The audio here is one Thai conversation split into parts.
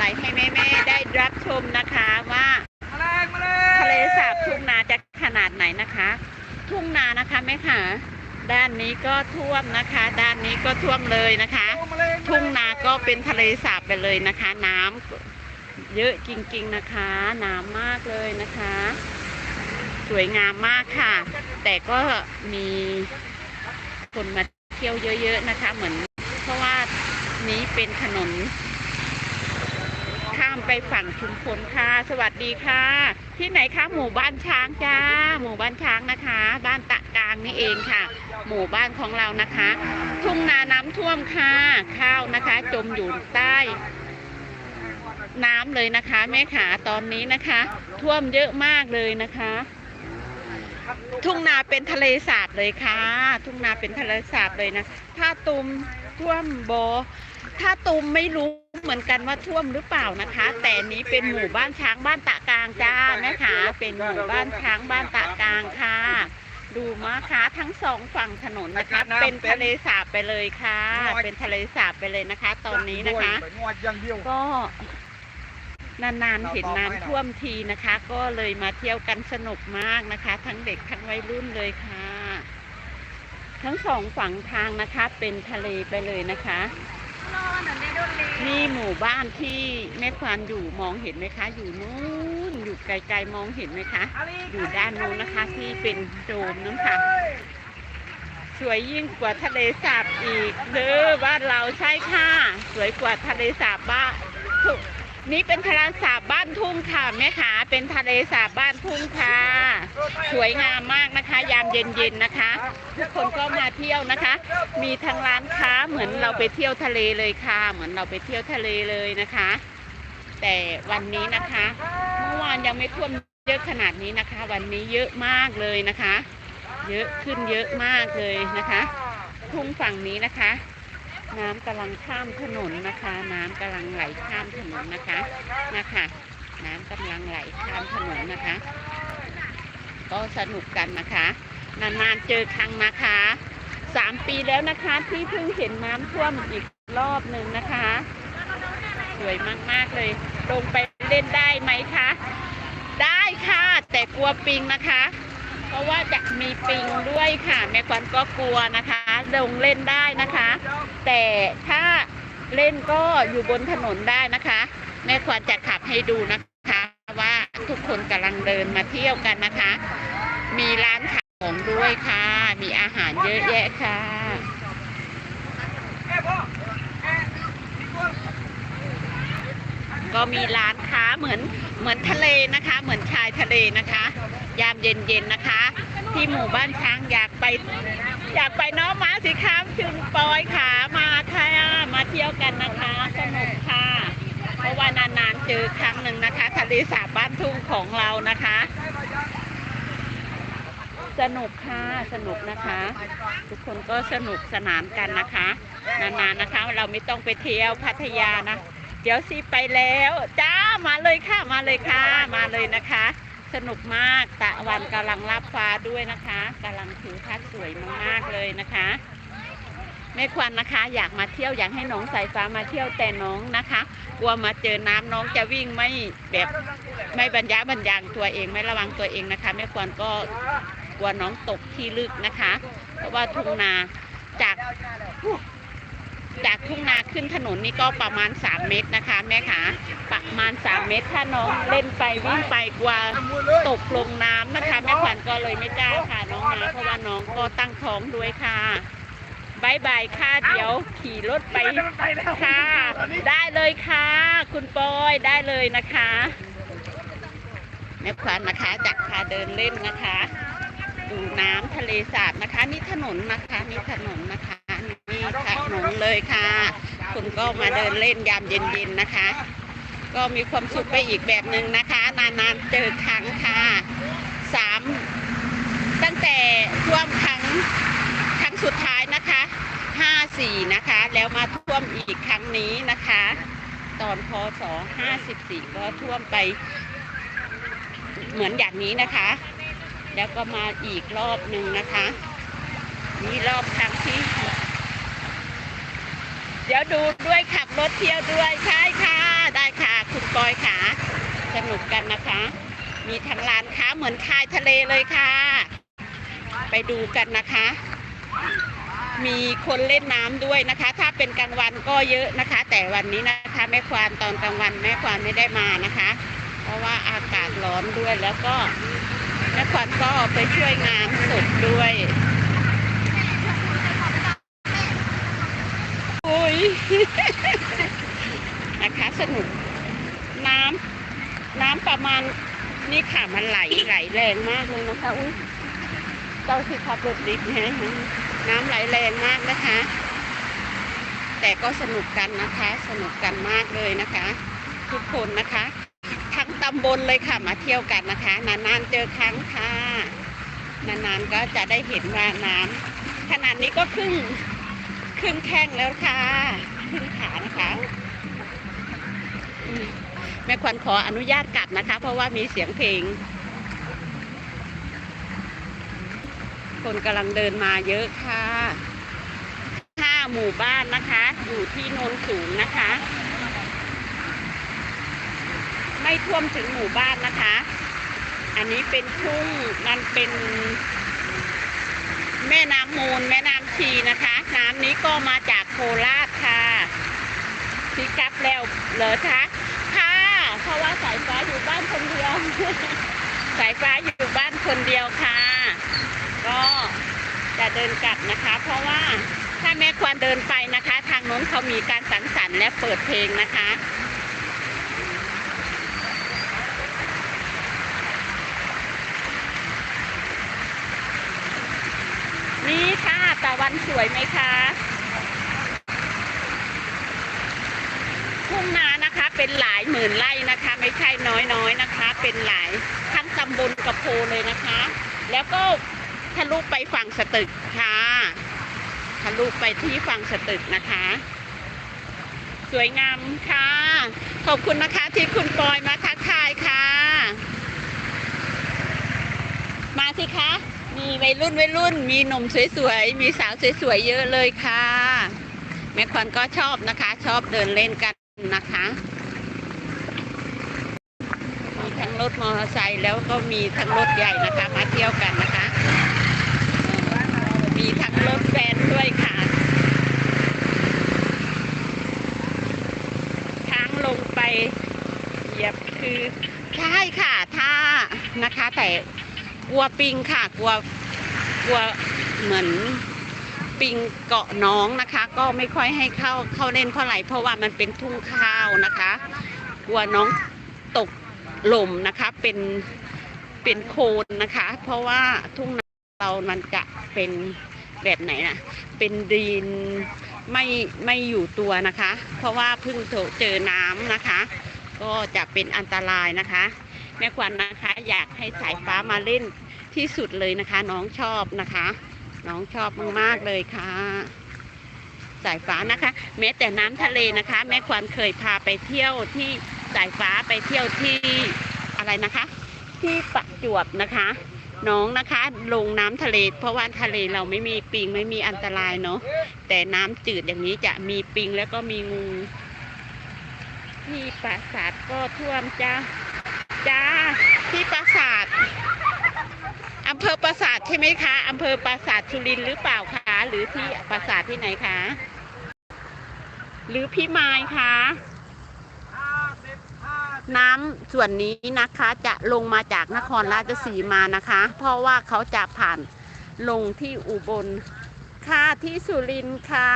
ไลค์ให้แม่ๆได้รับชมนะคะว่าแมลงแมลงทะเลสาบทุ่งนาจะขนาดไหนนะคะ ทุ่งนานะคะแม่ค่ะด้านนี้ก็ท่วมนะคะ ด้านนี้ก็ท่วมเลยนะคะ ทุ่งนาก็เป็นทะเลสาบไปเลยนะคะ น้ำเยอะจริงๆนะคะ น้ำมากเลยนะคะ สวยงามมากค่ะ แต่ก็มีคนมาเที่ยวเยอะ ๆนะคะ เหมือนเพราะว่านี้เป็นถนน ไปฝั่งชุมพลค่ะ สวัสดีค่ะ ที่ไหนคะหมู่บ้านช้างจ้า หมู่บ้านช้างนะคะ บ้านตะกลางนี่เองค่ะ หมู่บ้านของเรานะคะ ทุ่งนาน้ำท่วมค่ะ ข้าวนะคะ จมอยู่ใต้ น้ำเลยนะคะ แม่ขาตอนนี้นะคะ ท่วมเยอะมากเลยนะคะ ทุ่งนาเป็นทะเลสาบเลยค่ะ ทุ่งนาเป็นทะเลสาบเลยนะ ถ้าตุมท่วมโบถ้าตุมไม่รู้ เหมือนกันว่าท่วมหรือเปล่านะคะ แต่นี้เป็นหมู่บ้านช้างบ้านตะกลางจ้าแม่ขาเป็นหมู่บ้านช้างบ้านตะกลางค่ะ ดูมาคะทั้งสองฝั่งถนนนะคะ เป็นทะเลสาบไปเลยค่ะ เป็นทะเลสาบไปเลยนะคะ ตอนนี้นะคะไปงวดอย่างเดียวก็นานๆเห็นน้ำท่วมทีนะคะ ก็เลยมาเที่ยวกันสนุกมากนะคะ ทั้งเด็กทั้งวัยรุ่นเลยค่ะ ทั้งสองฝั่งทางนะคะ เป็นทะเลไปเลยนะคะ นี่หมู่บ้านที่แม่ควานอยู่มองเห็นไหมคะ อยู่นู้นอยู่ไกลๆมองเห็นไหมคะ อยู่ด้านนู้นนะคะ ที่เป็นโดมนั่นค่ะ สวยยิ่งกว่าทะเลสาบอีกเด้อบ้านเราใช่ค่ะ สวยกว่าทะเลสาบบ้านทุก นี่เป็นทะเลสาบบ้านทุ่งค่ะแม่ขาเป็นทะเลสาบบ้านทุ่งค่ะสวยงามมากนะคะ ยามเย็นๆนะคะ ทุกคนก็มาเที่ยวนะคะ มีทั้งร้านค้าเหมือนเราไปเที่ยวทะเลเลยค่ะ เหมือนเราไปเที่ยวทะเลเลยนะคะ แต่วันนี้นะคะ เมื่อวานยังไม่ท่วมเยอะขนาดนี้นะคะ วันนี้เยอะมากเลยนะคะ เยอะขึ้นเยอะมากเลยนะคะ ทุ่งฝั่งนี้นะคะ น้ำกำลังข้ามถนนนะคะ น้ำกำลังไหลข้ามถนนนะคะนะคะ น้ำกำลังไหลข้ามถนนนะคะ ก็สนุกกันนะคะนานๆเจอครั้งนะคะสามปีแล้วนะคะที่เพิ่งเห็นน้ำท่วมอีกรอบหนึ่งนะคะ สวยมากๆเลย ลงไปเล่นได้ไหมคะ ได้ค่ะ แต่กลัวปิงนะคะ เพราะว่าจะมีปิงด้วยค่ะแม่ควันก็กลัวนะคะลงเล่นได้นะคะ แต่ถ้าเล่นก็อยู่บนถนนได้นะคะ แม่ควันจะขับให้ดูนะคะ ว่าทุกคนกำลังเดินมาเที่ยวกันนะคะ มีร้านขายของด้วยค่ะ มีอาหารเยอะแยะค่ะก็มีร้าน ค้าเหมือนเหมือนทะเลนะคะ เหมือนชายทะเลนะคะ ยามเย็นๆนะคะ ที่หมู่บ้านช้างอยากไป อยากไปน้องม้าสีค้ามชุนปอยขามาค่ะมาเที่ยวกันนะคะสนุกค่ะ เพราะว่านานๆเจอครั้งหนึ่งนะคะ ทะเลสาบบ้านทุ่งของเรานะคะ สนุกค่ะสนุกนะคะ ทุกคนก็สนุกสนานกันนะคะ นานๆนะคะ เราไม่ต้องไปเที่ยวพัทยานะ เดี๋ยวสิไปแล้วจ้ามาเลยค่ะมาเลยค่ะมาเลยนะคะ สนุกมากตะวันกำลังรับฟ้าด้วยนะคะกำลังถือทัศน์สวยมากๆเลยนะคะแม่ควันนะคะ อยากมาเที่ยวอยากให้น้องสายฟ้ามาเที่ยวแต่น้องนะคะ กลัวมาเจอน้ำน้องจะวิ่งไม่แบบไม่บรรยะบรรยังตัวเองไม่ระวังตัวเองนะคะแม่ควันก็กลัวน้องตกที่ลึกนะคะ เพราะว่าทุ่งนาจาก จากทุ่งนาขึ้นถนนนี่ก็ประมาณ 3 เมตรนะคะ แม่ขาประมาณ 3 เมตร ถ้าน้องเล่นไปวิ่งไปกลัวตกลงน้ำนะคะ แม่ขวัญก็เลยไม่กล้าค่ะน้องนะเพราะว่าน้องก็ตั้งท้องด้วยค่ะบายบายค่ะเดี๋ยวขี่รถไปค่ะ ได้เลยค่ะ คุณปอยได้เลยนะคะแม่ขวัญนะคะจากพาเดินเล่นนะคะ ดูน้ำทะเลสาบนะคะ นี่ถนนนะคะนี่ถนนนะคะ นี่ถนนเลยค่ะ คุณก็มาเดินเล่นยามเย็นๆนะคะ ก็มีความสุขไปอีกแบบหนึ่งนะคะ นานๆเจอครั้งค่ะสามตั้งแต่ท่วมครั้งครั้งสุดท้ายนะคะห้าสี่นะคะ แล้วมาท่วมอีกครั้งนี้นะคะ ตอนพศห้าสิบสี่ก็ท่วมไปเหมือนอย่างนี้นะคะ แล้วก็มาอีกรอบหนึ่งนะคะ นี่รอบครั้ง ดี๋ยวดูด้วยขับรถเที่ยวด้วยใช่ค่ะ ได้ค่ะ คุณปอยค่ะ สนุกกันนะคะ มีทั้งร้านค้าเหมือนคายทะเลเลยค่ะ ไปดูกันนะคะ มีคนเล่นน้ำด้วยนะคะ ถ้าเป็นกลางวันก็เยอะนะคะ แต่วันนี้นะคะแม่ควานตอนกลางวันแม่ควานไม่ได้มานะคะ เพราะว่าอากาศร้อนด้วยแล้วก็แม่ควานก็ไปช่วยงานศพด้วยโอ้ย นะคะสนุกน้ำน้ำประมาณนี่ค่ะมันไหลไหลแรงมากเลยนะคะอุ้ยเจ้าที่ขับรถดิบแฮะน้ำไหลแรงมากนะคะ แต่ก็สนุกกันนะคะ สนุกกันมากเลยนะคะ ทุกคนนะคะ ทั้งตำบลเลยค่ะมาเที่ยวกันนะคะ นานๆเจอครั้งค่ะนานๆก็จะได้เห็นว่าน้ำขนาดนี้ก็ครึ่ง ครึ่งแข้งแล้วค่ะครึ่งขานะคะแม่ควันขออนุญาตกลับนะคะ เพราะว่ามีเสียงเพลง คนกำลังเดินมาเยอะค่ะห้าหมู่บ้านนะคะ อยู่ที่โนนสูงนะคะ ไม่ท่วมถึงหมู่บ้านนะคะ อันนี้เป็นทุ่งมันเป็น แม่น้ำมูล แม่น้ำชีนะคะ น้ำนี้ก็มาจากโคราชค่ะพี่กลับแล้วเหรอคะค่ะเพราะว่าสายฟ้าอยู่บ้านคนเดียว สายฟ้าอยู่บ้านคนเดียวค่ะ ก็จะเดินกลับนะคะ เพราะว่าถ้าแม่ควรเดินไปนะคะ ทางโน้นเขามีการสังสรรค์และเปิดเพลงนะคะ นี่ค่ะตะวันสวยไหมคะทุ่งนานะคะเป็นหลายหมื่นไร่นะคะ ไม่ใช่น้อยๆนะคะ เป็นหลายทั้งตำบลกับโพเลยนะคะ แล้วก็ทะลุไปฝั่งสตึกค่ะทะลุไปที่ฝั่งสตึกนะคะ สวยงามค่ะ ขอบคุณนะคะที่คุณปอยมาทักทายค่ะ มาสิคะ มีวัยรุ่นวัยรุ่น มีหนุ่มสวยๆ มีสาวสวยๆ เยอะเลยค่ะ แม่ควันก็ชอบนะคะ ชอบเดินเล่นกันนะคะ มีทั้งรถมอเตอร์ไซค์แล้วก็มีทั้งรถใหญ่นะคะ มาเที่ยวกันนะคะ มีทั้งรถแฟนด้วยค่ะทางลงไปเหยียบคือใช่ค่ะ ถ้านะคะแต่ กลัวปิงค่ะ กลัวกลัวเหมือนปิงเกาะน้องนะคะ ก็ไม่ค่อยให้เข้าเข้าเล่นเท่าไหร่เพราะว่ามันเป็นทุ่งข้าวนะคะ กลัวน้องตกหล่มนะคะเป็นเป็นโคลนนะคะ เพราะว่าทุ่งนาเรามันจะเป็นแบบไหนนะเป็นดินไม่ไม่อยู่ตัวนะคะ เพราะว่าเพิ่งเจอน้ำนะคะ ก็จะเป็นอันตรายนะคะ แม่ควันนะคะ อยากให้สายฟ้ามาเล่นที่สุดเลยนะคะ น้องชอบนะคะ น้องชอบมากๆเลยค่ะ สายฟ้านะคะ แม้แต่น้ำทะเลนะคะ แม่ควันเคยพาไปเที่ยวที่สายฟ้าไปเที่ยวที่อะไรนะคะ ที่ประจวบนะคะ น้องนะคะ ลงน้ำทะเล เพราะว่าทะเลเราไม่มีปิงไม่มีอันตรายเนาะแต่น้ำจืดอย่างนี้จะมีปิงแล้วก็มีงูที่ปราสาทก็ท่วมจ้า จ้าที่ปราสาทอำเภอปราสาทใช่ไหมคะอำเภอปราสาทสุรินหรือเปล่าคะหรือที่ปราสาทที่ไหนคะ หรือพี่ไม้คะน้ำส่วนนี้นะคะจะลงมาจากนครราชสีมานะคะ เพราะว่าเขาจะผ่านลงที่อุบลค่ะที่สุรินทร์ค่ะ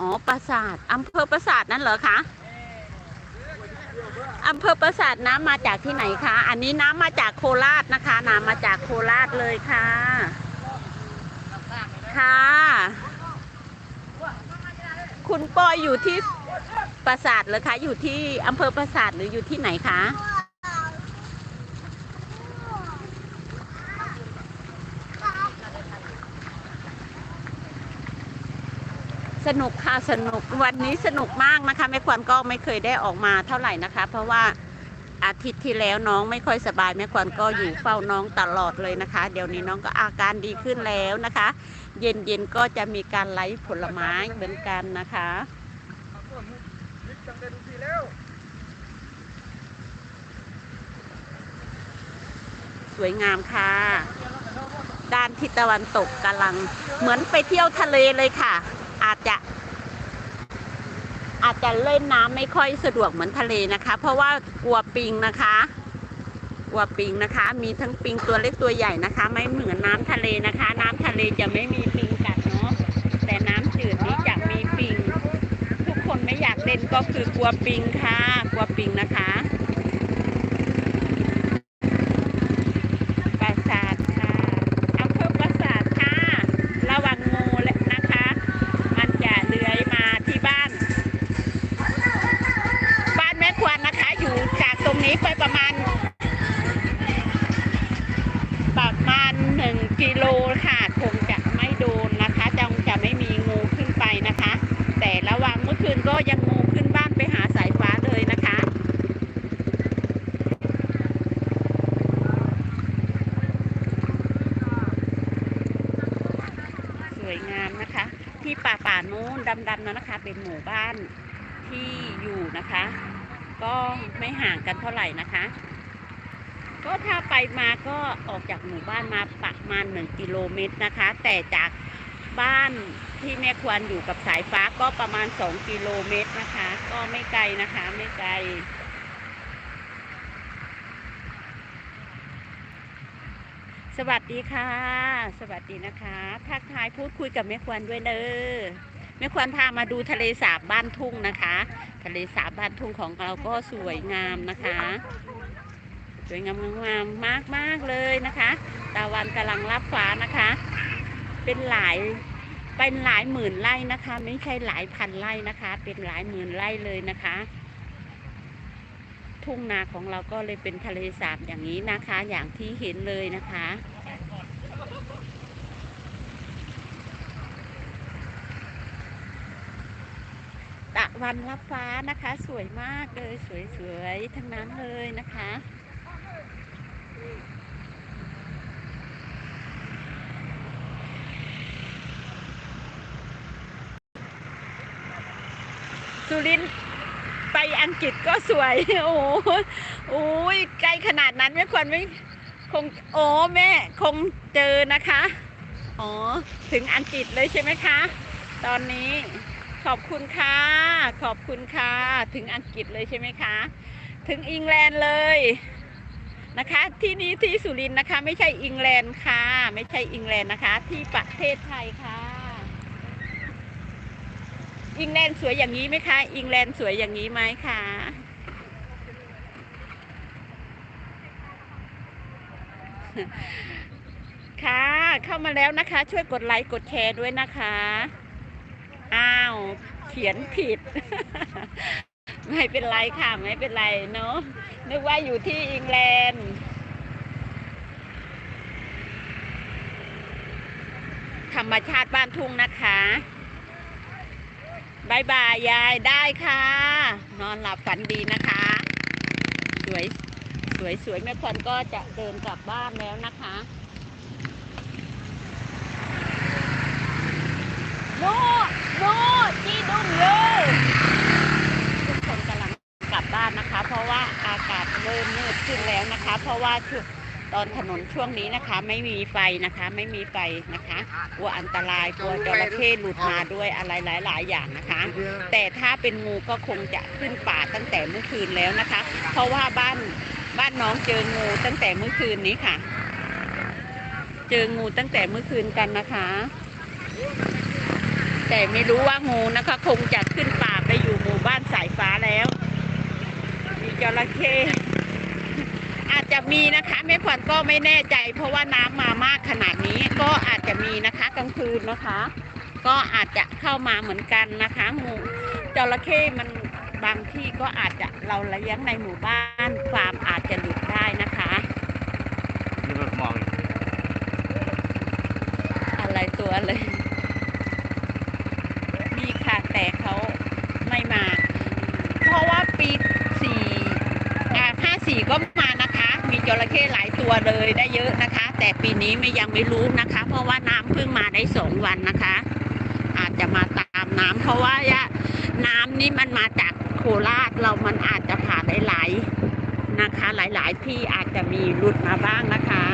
อ๋อปราสาทอำเภอปราสาทนั่นเหรอคะ อำเภอประสาทน้ำมาจากที่ไหนคะ อันนี้น้ำมาจากโคราชนะคะ น้ำมาจากโคราชเลยค่ะ ค่ะ คุณปอยอยู่ที่ประสาทเหรอคะ อยู่ที่อำเภอประสาทหรืออยู่ที่ไหนคะ สนุกค่ะสนุกวันนี้สนุกมากนะคะแม่ควันก็ไม่เคยได้ออกมาเท่าไหร่นะคะ เพราะว่าอาทิตย์ที่แล้วน้องไม่ค่อยสบายแม่ควันก็อยู่เฝ้าน้องตลอดเลยนะคะ เดี๋ยวนี้น้องก็อาการดีขึ้นแล้วนะคะ เย็นเย็นก็จะมีการไล่ผลไม้เหมือนกันนะคะสวยงามค่ะ ด้านทิศตะวันตกกำลังเหมือนไปเที่ยวทะเลเลยค่ะ อาจจะ อาจจะเล่นน้ำไม่ค่อยสะดวกเหมือนทะเลนะคะ เพราะว่ากลัวปิงนะคะกลัวปิงนะคะ มีทั้งปิงตัวเล็กตัวใหญ่นะคะ ไม่เหมือนน้ำทะเลนะคะ น้ำทะเลจะไม่มีปิงกัดเนาะแต่น้ำจืดนี้จะมีปิง ทุกคนไม่อยากเล่นก็คือกลัวปิงค่ะ กลัวปิงนะคะปราสาทค่ะอำเภอปราสาทค่ะ ระวังงูและนะคะ มันจะเลื้อยมาที่บ้าน บ้านแม่ควรนะคะ อยู่จากตรงนี้ไปประมาณ ประมาณหนึ่งกิโลค่ะ คงจะไม่โดนนะคะจะจะไม่มีงูขึ้นไปนะคะ แต่ระหว่างเมื่อคืนก็ยังงูขึ้นบ้านไปหาสายฟ้าเลยนะคะ สวยงามนะคะ ที่ป่าป่า นู้นดำๆนั้นนะคะ เป็นหมู่บ้านที่อยู่นะคะ ก็ไม่ห่างกันเท่าไหร่นะคะ ก็ถ้าไปมาก็ออกจากหมู่บ้านมาประมาณหนึ่งกิโลเมตรนะคะ แต่จากบ้านที่แม่ควรอยู่กับสายฟ้าก็ประมาณสองกิโลเมตรนะคะ ก็ไม่ไกลนะคะไม่ไกลสวัสดีค่ะ สวัสดีนะคะ ทักทายพูดคุยกับแม่ควรด้วยเด้อ แม่ควรพามาดูทะเลสาบบ้านทุ่งนะคะ ทะเลสาบบ้านทุ่งของเราก็สวยงามนะคะ สวยงามงามมากมากเลยนะคะตะวันกำลังรับฟ้านะคะ เป็นหลายเป็นหลายหมื่นไร่นะคะ ไม่ใช่หลายพันไร่นะคะ เป็นหลายหมื่นไร่เลยนะคะ ทุ่งนาของเราก็เลยเป็นทะเลสาบอย่างนี้นะคะ อย่างที่เห็นเลยนะคะ วันรับฟ้านะคะ สวยมากเลยสวยๆทั้งนั้นเลยนะคะสุรินไปอังกฤษก็สวย โอ้โหโอ้ยไกล้ขนาดนั้นไม่ควรไม่คงโอ้แม่คงเจอนะคะ อ๋อ ถึงอังกฤษเลยใช่ไหมคะ ตอนนี้ ขอบคุณค่ะ ขอบคุณค่ะ ถึงอังกฤษเลยใช่ไหมคะ ถึงอังแลนด์เลยนะคะ ที่นี่ที่สุรินทร์นะคะ ไม่ใช่อังแลนด์ค่ะ ไม่ใช่อังแลนด์นะคะ ที่ประเทศไทยค่ะ อิงแลนด์สวยอย่างนี้ไหมคะ อิงแลนด์สวยอย่างนี้ไหมคะค่ะ เข้ามาแล้วนะคะ ช่วยกดไลค์กดแชร์ด้วยนะคะ อ้าว เขียนผิด ไม่เป็นไรค่ะ ไม่เป็นไรเนาะนึกว่าอยู่ที่อิงแลนด์ธรรมชาติบ้านทุ่งนะคะบายบายยายได้ค่ะ นอนหลับฝันดีนะคะ สวยสวยสวยแม่ควันก็จะเดินกลับบ้านแล้วนะคะ โน่โน่จีดุงเลยทุกคนกำลังกลับบ้านนะคะ เพราะว่าอากาศเริ่มมืดขึ้นแล้วนะคะ เพราะ ว่าตอนถนนช่วงนี้นะคะ ไม่มีไฟนะคะ ไม่มีไฟนะคะกลัวอันตรายกลัวจระเข้หลุดมาด้วยอะไรหลาย ๆ อย่างนะคะ แต่ถ้าเป็นงูก็คงจะขึ้นป่าตั้งแต่เมื่อคืนแล้วนะคะ เพราะว่าบ้านบ้านน้องเจองูตั้งแต่เมื่อคืนนี้ค่ะ เจองูตั้งแต่เมื่อคืนกันนะคะ แต่ไม่รู้ว่างูนะคะ คงจะขึ้นป่าไปอยู่หมู่บ้านสายฟ้าแล้ว มีจระเข้ จจะมีนะคะแม่ขวัญก็ไม่แน่ใจ เพราะว่าน้ำมามากขนาดนี้ก็อาจจะมีนะคะกลางคืนนะคะ ก็อาจจะเข้ามาเหมือนกันนะคะงูจระเข้มันบางที่ก็อาจจะเราเลี้ยงในหมู่บ้านฟาร์มอาจจะหลุดได้นะคะนี่มันมองอีกอะไรตัวเลยมีค่ะแต่เขาไม่มา เพราะว่าปีสี่อ่าห้าสี่ก็มานะคะมี จระเข้หลายตัวเลยได้เยอะนะคะ แต่ปีนี้ไม่ยังไม่รู้นะคะ เพราะว่าน้ำเพิ่งมาได้สองวันนะคะ อาจจะมาตามน้ำเพราะว่าน้ำนี่มันมาจากโคราชเรามันอาจจะผ่านหลายๆนะคะ หลายๆที่อาจจะมีหลุดมาบ้างนะคะ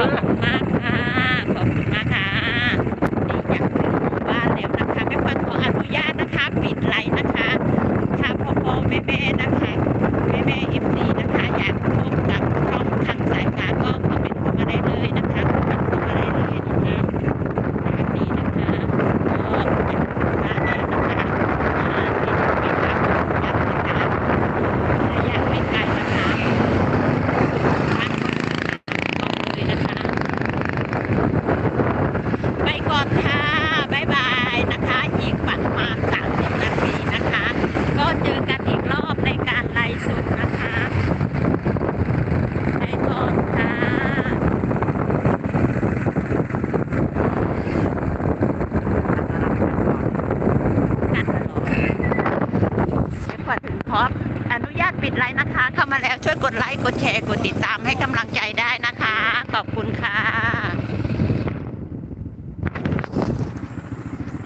ขอบคุณมากค่ะ ขอบคุณมาก